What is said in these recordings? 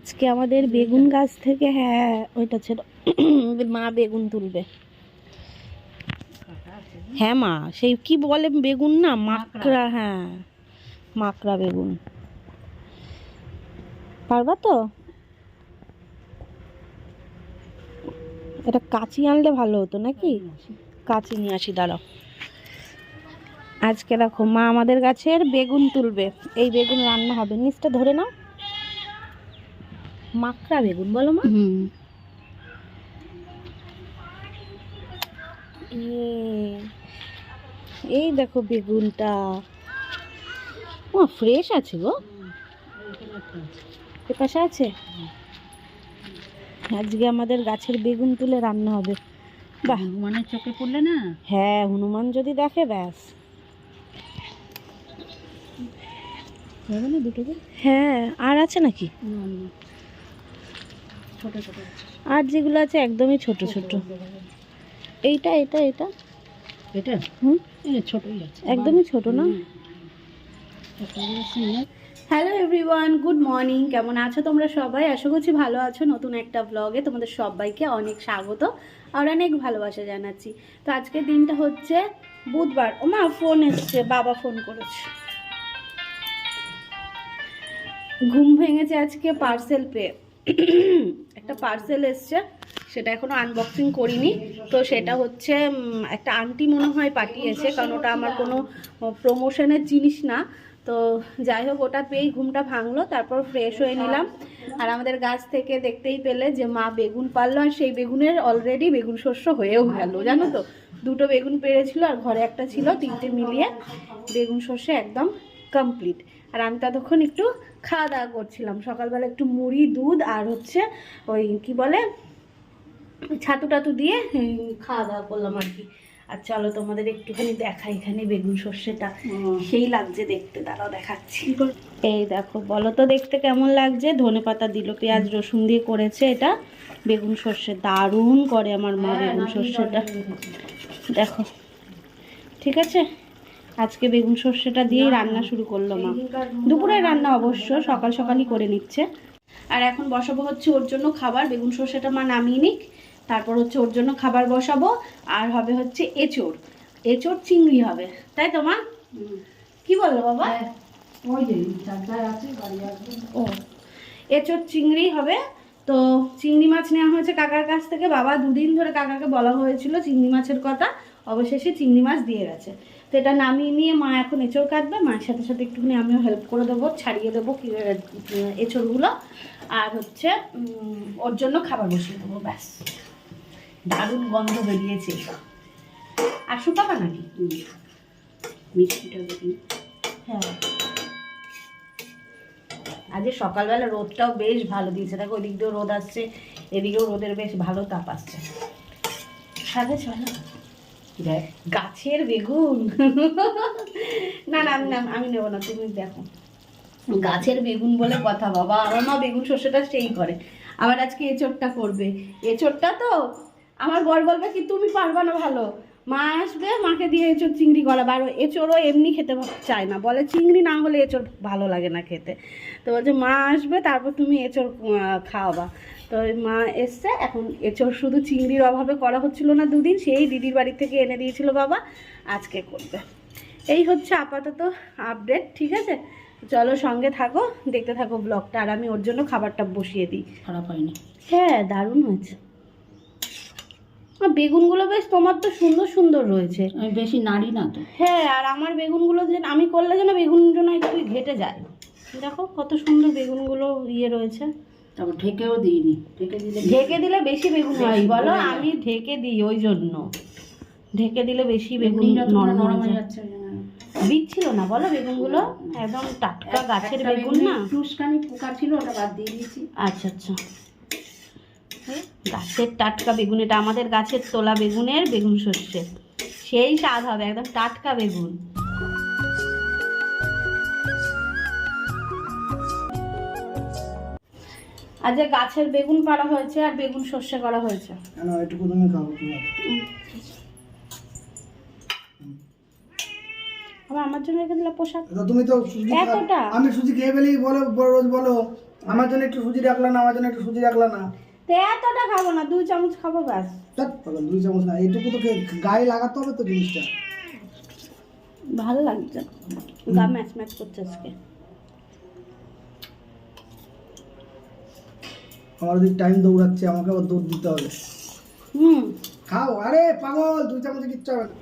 আজকে আমাদের বেগুন গাছ থেকে হ্যাঁ ওইটা ছিল। মা বেগুন তুলবে। হ্যাঁ মা সেই কি বলে বেগুন না? মাকড়া। হ্যাঁ মাকড়া বেগুন। পারবা তো? এটা কাঁচি আনলে ভালো হতো নাকি? কাঁচি নিয়ে আসি দাঁড়াও। আজকে দেখো মা আমাদের গাছের বেগুন তুলবে। এই বেগুন রান্না হবে। নিচটা ধরে নাও। মাকড়া বেগুন বলো মা। এই দেখো বেগুনটা। ও ফ্রেশ আছে গো। পাশে আছে? আজকে আমাদের গাছের বেগুন তুলে রান্না হবে। বাহ। হনুমানের চোখে পড়লে না? হ্যাঁ হনুমান যদি দেখে ব্যাস। না হ্যাঁ আর আছে নাকি? ছোট আর যেগুলো আছে একদমই ছোট ছোট এইটা এটা এটা? এটা? হুম? ছোটই আছে। একদমই ছোট না? হ্যালো এভরিওয়ান গুড মর্নিং কেমন আছো তোমরা সবাই? আশা করছি ভালো আছো। নতুন একটা ব্লগে তোমাদের সবাইকে অনেক স্বাগত আর অনেক ভালোবাসা জানাচ্ছি। তো আজকের দিনটা হচ্ছে বুধবার। ও মা ফোন এসছে বাবা ফোন করেছে। ঘুম ভেঙেছে আজকে পার্সেল পেয়ে। একটা পার্সেল এসছে, সেটা এখনও আনবক্সিং করিনি। তো সেটা হচ্ছে একটা আন্টি মনে হয় পাঠিয়েছে, কারণ ওটা আমার কোনো প্রমোশনের জিনিস না। তো যাই হোক, ওটা পেয়েই ঘুমটা ভাঙলো, তারপর ফ্রেশ হয়ে নিলাম। আর আমাদের গাছ থেকে দেখতেই পেলে যে মা বেগুন পারল, আর সেই বেগুনের অলরেডি বেগুন শস্য হয়েও গেল, জানো তো? দুটো বেগুন পেরেছিল, আর ঘরে একটা ছিল, তিনটে মিলিয়ে। বেগুন শস্য একদম কমপ্লিট আর আমি ততক্ষণ একটু খাওয়া দাওয়া করছিলাম। সকালবেলা একটু মুড়ি দুধ আর হচ্ছে ওই কি বলে ছাতু টাতু দিয়ে খাওয়া দাওয়া করলাম আর কি। আর চলো তোমাদের একটুখানি দেখাই এখানে বেগুন সর্ষেটা। সেই লাগছে দেখতে দাঁড়াও দেখাচ্ছি। এই দেখো বলো তো দেখতে কেমন লাগছে? ধনে পাতা দিল পেঁয়াজ রসুন দিয়ে করেছে এটা। বেগুন সর্ষে দারুণ করে আমার মা বেগুন সর্ষেটা। দেখো ঠিক আছে? আজকে বেগুন সর্ষেটা দিয়েই রান্না শুরু করল মা। দুপুরে রান্না অবশ্য সকাল সকালই করে নিচ্ছে। আর এখন বসাবো হচ্ছে ওর জন্য খাবার বেগুন সর্ষেটা মা নামিয়ে নিক। তারপর হচ্ছে ওর জন্য খাবার বসাবো। আর হবে হচ্ছে এঁচোড়। এঁচোড় চিংড়ি হবে। তাই তো মা? কি বলল বাবা? ওই যে চারটায় আছে বাড়ি আসবে। ও এঁচোড় চিংড়ি হবে। তো চিংড়ি মাছ নেওয়া হয়েছে কাকার কাছ থেকে। বাবা দুদিন ধরে কাকাকে বলা হয়েছিল চিংড়ি মাছের কথা। অবশেষে চিংড়ি মাছ দিয়ে গেছে। তো এটা নামিয়ে নিয়ে মা এখন এঁচোড় কাটবে। মায়ের সাথে সাথে একটুখানি আমিও হেল্প করে দেবো ছাড়িয়ে দেবো এঁচোড়গুলো। আর হচ্ছে ওর জন্য খাবার বসিয়ে দেবো ব্যাস। দারুণ গন্ধ বেরিয়েছে আর শুকাবা নাকি মিষ্টিটা দেখি হ্যাঁ। আজকে সকালবেলা রোদটাও বেশ ভালো দিয়েছে। দেখো ওই দিক দিয়েও রোদ আসছে এদিকেও রোদের বেশ ভালো তাপ আসছে। সাথে চলো দেখ গাছের বেগুন। না না, আমি না- আমি নেব না, তুমি দেখো। গাছের বেগুন বলে কথা, বাবা। আমার মা বেগুন শস্যটা সেই করে। আবার আজকে এচোরটা করবে। এচোরটা তো আমার বর বলবে কি, তুমি পারবা না ভালো। মা আসবে মাকে দিয়ে এঁচোড় চিংড়ি করাবে আর এঁচোড়ও এমনি খেতে চায় না। বলে চিংড়ি না হলে এঁচোড় ভালো লাগে না খেতে। তো বলছে মা আসবে তারপর তুমি আহ, খাওয়াবা। তো মা এসছে এখন এঁচোড় শুধু চিংড়ির অভাবে করা হচ্ছিল না দুদিন সেই দিদির বাড়ি থেকে এনে দিয়েছিল বাবা আজকে করবে। এই হচ্ছে আপাতত আপডেট ঠিক আছে? চলো সঙ্গে থাকো দেখতে থাকো ব্লগটা আর আমি ওর জন্য খাবারটা বসিয়ে দিই। খারাপ হয়নি। হ্যাঁ দারুণ হয়েছে। আর বেগুনগুলো বেশ তোমার তো সুন্দর সুন্দর রয়েছে। আমি বেশি নাড়ি না তো। হ্যাঁ আর আমার বেগুনগুলো যেন আমি করলে যেন বেগুন যেন একটু ঘেটে যায়। দেখো কত সুন্দর বেগুনগুলো ইয়ে রয়েছে। তারপর ঢেকেও দিইনি। ঢেকে দিলে ঢেকে দিলে বেশি বেগুন হয় বলো আমি ঢেকে দিই ওই জন্য। ঢেকে দিলে বেশি বেগুন নরম নরম হয়ে হয়ে যাচ্ছে বীজ ছিল না বলো বেগুনগুলো? একদম টাটকা গাছের বেগুন না? টুসকানি পোকা ছিল ওটা বাদ দিয়ে দিয়েছি। আচ্ছা আচ্ছা। গাছের টাটকা বেগুন এটা আমাদের গাছের তোলা বেগুনের বেগুন সর্ষে সেই স্বাদ হবে একদম টাটকা বেগুন। আজ যে গাছের বেগুন পাড়া হয়েছে আর বেগুন সর্ষে করা হয়েছে। আবার আমার জন্য রেখে দিলে পোশাক? তুমি তো এতটা? আমি সুজি খেয়ে ফেলি বলো রোজ বলো। আমার জন্য একটু সুজি রাখলা না আমার জন্য একটু সুজি রাখলা না। এতটা খাব না দুই চামচ খাব ব্যাস। দুই চামচ না এইটুকু তো গায়ে লাগাতে হবে তো জিনিসটা। ভালো লাগছে গা ম্যাচ ম্যাচ করছে আজকে। আমার ওদিক টাইম দৌড়াচ্ছে আমাকে আবার দৌড় দিতে হবে। হুম। খাও আরে পাগল দুই চামচ কিচ্ছু হবে না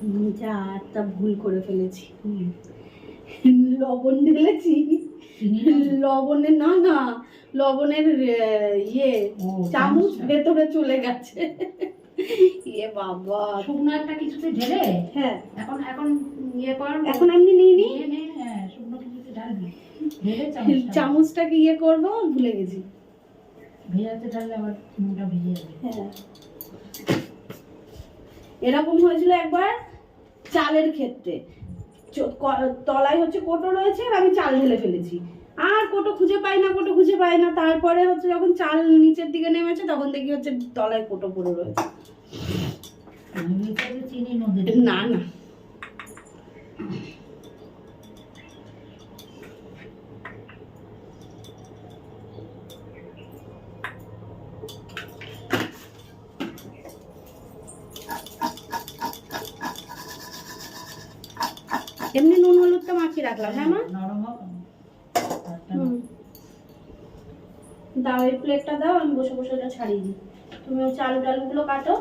হুম, যা একটা ভুল করে ফেলেছি। লবণ ঢেলেছি। লবণের না না লবণের ইয়ে চামচ। ভেতরে চলে গেছে। ইয়ে বাবা। শুকনো একটা কিছুতে ঢেলে? হ্যাঁ। এখন এখন ইয়ে কর। এখন এমনি নিয়ে নি? হ্যাঁ শুকনো কিছুতে ঢালবি। চামচটাকে ইয়ে করব ভুলে গেছি। ভেজাতে ঢাললে আবার ভিজে যাবে। হ্যাঁ। এরকম হয়েছিল একবার চালের ক্ষেত্রে। তলায় হচ্ছে কোটো রয়েছে আর আমি চাল ঢেলে ফেলেছি। আর কোটো খুঁজে পাই না কোটো খুঁজে পাই না। তারপরে হচ্ছে যখন চাল নিচের দিকে নেমেছে তখন দেখি হচ্ছে তলায় কোটো পড়ে রয়েছে। না না। রাখলাম হ্যাঁ মা। দাও এই প্লেটটা দাও আমি বসে বসে ওটা ছাড়িয়ে দিই। তুমি হচ্ছে আলু টালুগুলো কাটো।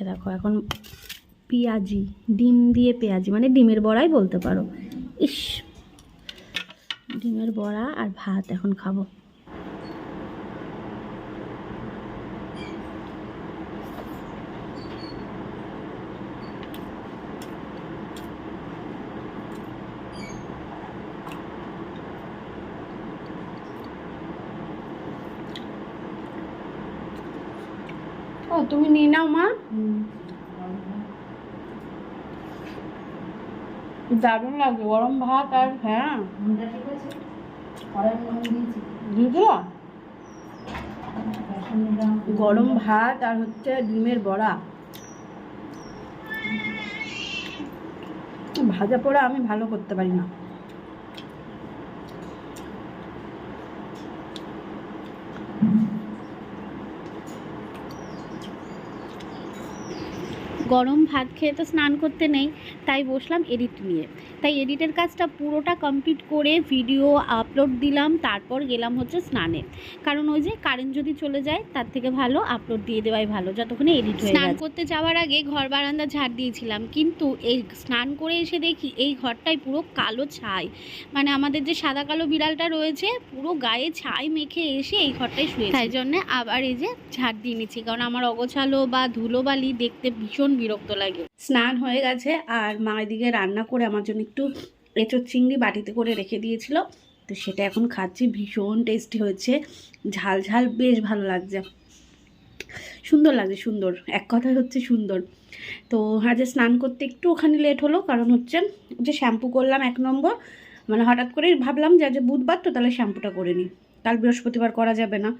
এ দেখো, এখন পেঁয়াজি, ডিম দিয়ে পেঁয়াজি মানে ডিমের বড়াই বলতে পারো। ইস, ডিমের বড়া আর ভাত এখন খাব ও তুমি নিয়ে নাও মা। দারুণ লাগবে গরম ভাত আর হ্যাঁ। গরম ভাত আর হচ্ছে ডিমের বড়া। ভাজা পোড়া আমি ভালো করতে পারি না। গরম ভাত খেয়ে তো স্নান করতে নেই তাই বসলাম এডিট নিয়ে। তাই এডিটের কাজটা পুরোটা কমপ্লিট করে ভিডিও আপলোড দিলাম তারপর গেলাম হচ্ছে স্নানে। কারণ ওই যে কারেন্ট যদি চলে যায় তার থেকে ভালো আপলোড দিয়ে দেওয়াই ভালো যতক্ষণে এডিট হয়ে স্নান করতে যাওয়ার আগে ঘর বারান্দা ঝাড় দিয়েছিলাম কিন্তু এই স্নান করে এসে দেখি এই ঘরটাই পুরো কালো ছাই। মানে আমাদের যে সাদা কালো বিড়ালটা রয়েছে পুরো গায়ে ছাই মেখে এসে এই ঘরটাই শুয়ে তাই। জন্য আবার এই যে ঝাড় দিয়ে নিচ্ছি কারণ আমার অগোছালো বা ধুলোবালি দেখতে ভীষণ বিরক্ত লাগে। স্নান হয়ে গেছে আর মা এদিকে রান্না করে আমার জন্য একটু এঁচোর চিংড়ি বাটিতে করে রেখে দিয়েছিল। তো সেটা এখন খাচ্ছি, ভীষণ টেস্টি হয়েছে। ঝাল ঝাল বেশ ভালো লাগছে। সুন্দর লাগছে, সুন্দর। এক কথায় হচ্ছে সুন্দর। তো আজ স্নান করতে একটু ওখানে লেট হলো, কারণ হচ্ছে যে শ্যাম্পু করলাম এক নম্বর মানে হঠাৎ করেই ভাবলাম যে আজ বুধবার তো তাহলে শ্যাম্পুটা করে নিই। কাল বৃহস্পতিবার করা যাবে না।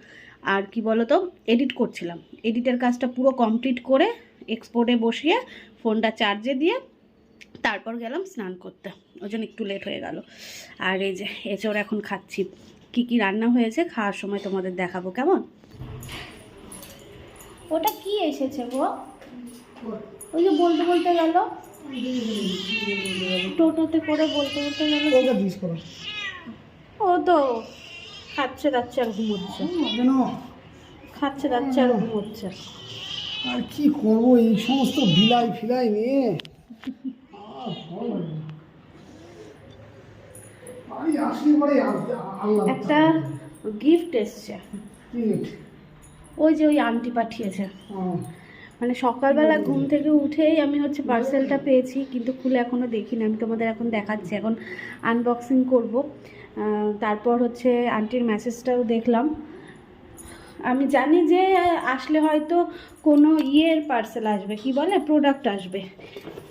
আর কি বলো তো এডিট করছিলাম এডিটের কাজটা পুরো কমপ্লিট করে এক্সপোর্টে বসিয়ে ফোনটা চার্জে দিয়ে তারপর গেলাম স্নান করতে। ওই জন্য একটু লেট হয়ে গেল। আর এই যে এচোর এখন খাচ্ছি। কি কি রান্না হয়েছে খাওয়ার সময় তোমাদের দেখাবো কেমন? ওটা কি এসেছে গো? ওই যে বলতে বলতে গেল। টোটোতে করে বলতে বলতে গেল ও তো খাচ্ছে দাচ্ছে আর ঘুমোচ্ছে। খাচ্ছে দাচ্ছে আর ঘুমোচ্ছে। আর কি করব? এই সমস্ত বিলাই ফিলাই নিয়ে। একটা গিফট এসছে। ওই যে ওই আন্টি পাঠিয়েছে। মানে সকালবেলা ঘুম থেকে উঠেই আমি হচ্ছে পার্সেলটা পেয়েছি, কিন্তু খুলে এখনও দেখিনি। আমি তোমাদের এখন দেখাচ্ছি। এখন আনবক্সিং করব। তারপর হচ্ছে আন্টির মেসেজটাও দেখলাম। আমি জানি যে আসলে হয়তো কোনো ইয়ের পার্সেল আসবে কি বলে প্রোডাক্ট আসবে।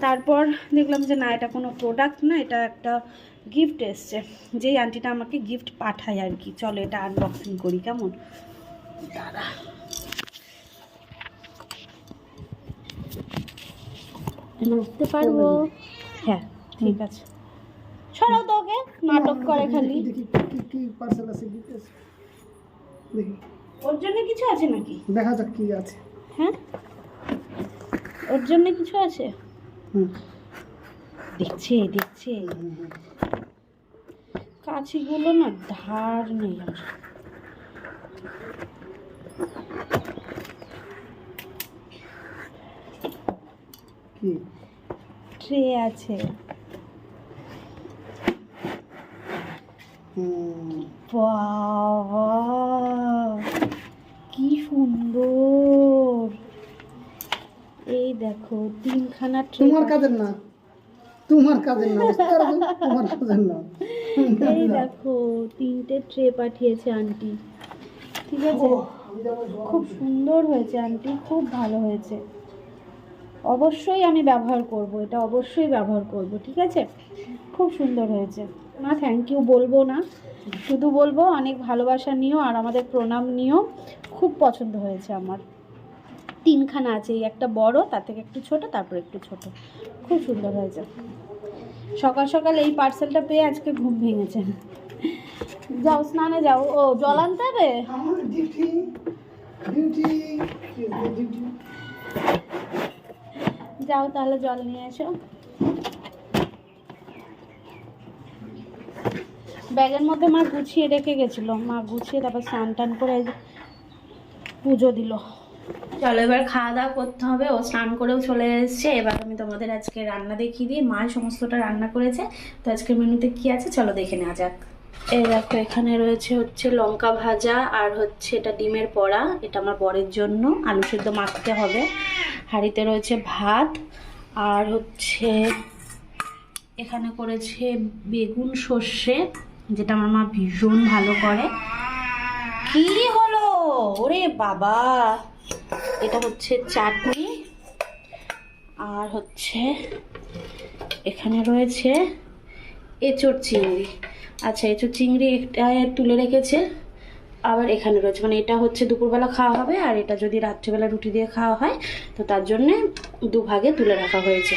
তারপর দেখলাম যে না এটা কোনো প্রোডাক্ট না এটা একটা গিফট এসছে। যেই আন্টিটা আমাকে গিফট পাঠায় আর কি। চলো এটা আনবক্সিং করি কেমন? দাঁড়া। বুঝতে পারব? হ্যাঁ ঠিক আছে। ছড়াও তো ওকে নাটক করে খালি। কি কি পার্সেল আছে দেখি। ওর জন্য কিছু আছে নাকি? দেখা যাক কি আছে। হ্যাঁ? ওর জন্য কিছু আছে? হুম। দেখছে দেখছে। কাছিগুলো না ধার নেই আর। ট্রে আছে। হুম। বাবা সুন্দর। এই দেখো তিনখানা তোমার কাজের না তোমার কাজের না তোমার কাজের না এই দেখো তিনটে ট্রে পাঠিয়েছে আন্টি ঠিক আছে? খুব সুন্দর হয়েছে আন্টি খুব ভালো হয়েছে। অবশ্যই আমি ব্যবহার করব এটা অবশ্যই ব্যবহার করব ঠিক আছে? খুব সুন্দর হয়েছে। না থ্যাংক ইউ বলব না। শুধু বলব অনেক ভালোবাসা নিও আর আমাদের প্রণাম নিও। খুব পছন্দ হয়েছে আমার। তিনখানা আছে এই একটা বড় তার থেকে একটু ছোট তারপর একটু ছোট। খুব সুন্দর হয়েছে। সকাল সকাল এই পার্সেলটা পেয়ে আজকে ঘুম ভেঙেছে। যাও স্নানে যাও। ও জল আনতে হবে? যাও তাহলে জল নিয়ে এসো। ব্যাগের মধ্যে মা গুছিয়ে রেখে গেছিল। মা গুছিয়ে তারপর স্নান টান করে পুজো দিল। চলো, এবার খাওয়া দাওয়া করতে হবে। ও স্নান করেও চলে এসেছে। এবার আমি তোমাদের আজকে রান্না দেখিয়ে দিই। মা সমস্তটা রান্না করেছে। তো আজকের মেনুতে কি আছে? চলো দেখে নেওয়া যাক। এই দেখো, এখানে রয়েছে হচ্ছে লঙ্কা ভাজা আর হচ্ছে এটা ডিমের পড়া। এটা আমার বরের জন্য। আলু সেদ্ধ মাখতে হবে। হাঁড়িতে রয়েছে ভাত আর হচ্ছে এখানে করেছে বেগুন সর্ষে। যেটা আমার মা ভীষণ ভালো করে। কি হলো? ওরে বাবা। এটা হচ্ছে চাটনি। আর হচ্ছে এখানে রয়েছে এঁচোড় চিংড়ি। আচ্ছা এঁচোড় চিংড়ি একটা তুলে রেখেছে। আবার এখানে রয়েছে মানে এটা হচ্ছে দুপুরবেলা খাওয়া হবে, আর এটা যদি রাত্রিবেলা রুটি দিয়ে খাওয়া হয়, তো তার জন্যে দুভাগে তুলে রাখা হয়েছে।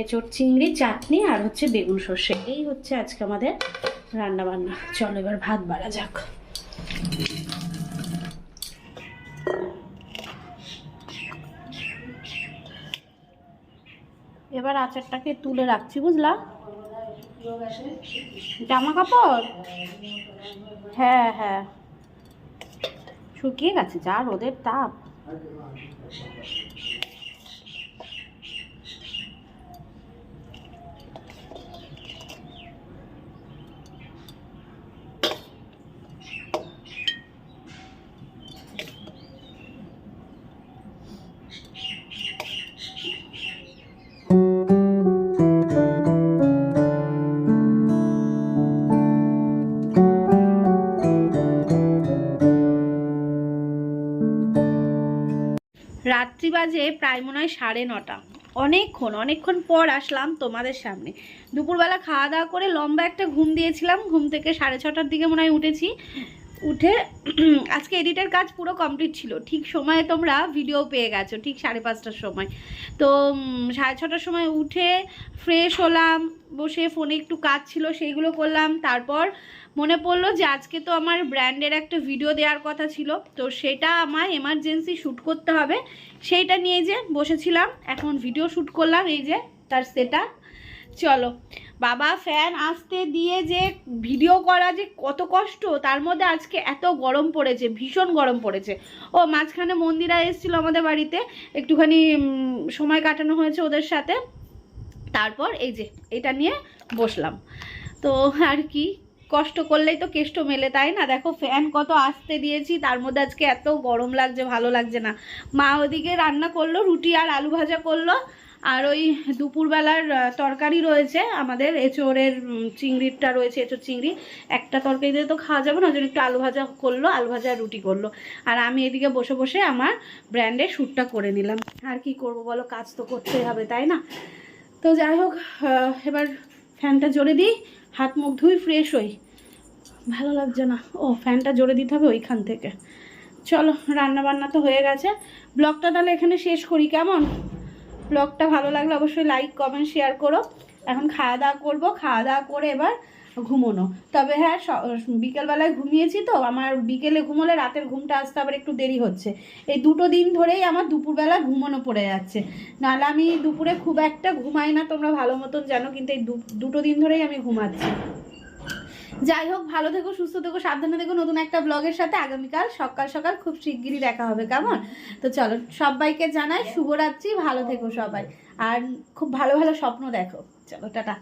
এঁচোড়, চিংড়ি, চাটনি আর হচ্ছে বেগুন সর্ষে। এই হচ্ছে আজকে আমাদের রান্না বান্না চলো এবার ভাত বাড়া যাক। এবার আচারটাকে তুলে রাখছি, বুঝলা? জামা কাপড়? হ্যাঁ হ্যাঁ। শুকিয়ে গেছে, যা রোদের তাপ। রাত্রি বাজে প্রায় মনে হয় সাড়ে নটা। অনেকক্ষণ অনেকক্ষণ পর আসলাম তোমাদের সামনে। দুপুরবেলা খাওয়া দাওয়া করে লম্বা একটা ঘুম দিয়েছিলাম। ঘুম থেকে সাড়ে ছটার দিকে মনে হয় উঠেছি। উঠে আজকে এডিটের কাজ পুরো কমপ্লিট ছিল। ঠিক সময়ে তোমরা ভিডিও পেয়ে গেছো, ঠিক সাড়ে পাঁচটার সময়। তো সাড়ে ছটার সময় উঠে ফ্রেশ হলাম, বসে ফোনে একটু কাজ ছিল, সেইগুলো করলাম। তারপর মনে পড়ল যে আজকে তো আমার ব্র্যান্ডের একটা ভিডিও দেওয়ার কথা ছিল। তো সেটা আমার এমার্জেন্সি শ্যুট করতে হবে। সেইটা নিয়ে যে বসেছিলাম, এখন ভিডিও শ্যুট করলাম। এই যে তার সেটা চলো, বাবা ফ্যান আসতে দিয়ে যে ভিডিও করা যে কত কষ্ট, তার মধ্যে আজকে এত গরম পড়েছে, ভীষণ গরম পড়েছে। ও, মাঝখানে মন্দিরা এসেছিল আমাদের বাড়িতে। একটুখানি সময় কাটানো হয়েছে ওদের সাথে। তারপর এই যে, এটা নিয়ে বসলাম। তো আর কি কষ্ট করলেই তো কেষ্ট মেলে, তাই না? দেখো ফ্যান কত আসতে দিয়েছি, তার মধ্যে আজকে এত গরম লাগছে, ভালো লাগছে না। মা ওদিকে রান্না করল, রুটি আর আলু ভাজা করল, আর ওই দুপুরবেলার তরকারি রয়েছে, আমাদের এঁচোড়ের চিংড়িটা রয়েছে, এঁচোড় চিংড়ি। একটা তরকারি দিয়ে তো খাওয়া যাবে না, ওই জন্য একটু আলু ভাজা করল, আলু ভাজা আর রুটি করল। আর আমি এদিকে বসে বসে আমার ব্র্যান্ডের শ্যুটটা করে নিলাম। আর কি করব বলো, কাজ তো করতেই হবে, তাই না? তো যাই হোক এবার ফ্যানটা জোরে দিই। হাত মুখ ধুই ফ্রেশ হই। ভালো লাগছে না। ও, ফ্যানটা জোরে দিতে হবে ওইখান থেকে। চলো রান্না বান্না তো হয়ে গেছে। ব্লগটা তাহলে এখানে শেষ করি, কেমন? ব্লগটা ভালো লাগলে অবশ্যই লাইক কমেন্ট শেয়ার করো। এখন খাওয়া দাওয়া করব। খাওয়া দাওয়া করে এবার ঘুমোনো। তবে হ্যাঁ বিকেলবেলায় ঘুমিয়েছি তো। আমার বিকেলে ঘুমোলে রাতের ঘুমটা আসতে আবার একটু দেরি হচ্ছে। এই দুটো দিন ধরেই আমার দুপুরবেলা ঘুমোনো পড়ে যাচ্ছে। নাহলে আমি দুপুরে খুব একটা ঘুমাই না, তোমরা ভালো মতন জানো, কিন্তু এই দুটো দিন ধরেই আমি ঘুমাচ্ছি। যাই হোক, ভালো থেকো, সুস্থ থেকো, সাবধানে থেকো। নতুন একটা ব্লগের সাথে আগামীকাল সকাল সকাল খুব শিগগিরই দেখা হবে, কেমন? তো চলো, সবাইকে জানাই শুভরাত্রি, ভালো থেকো সবাই। আর খুব ভালো ভালো স্বপ্ন দেখো। চলো, টাটা।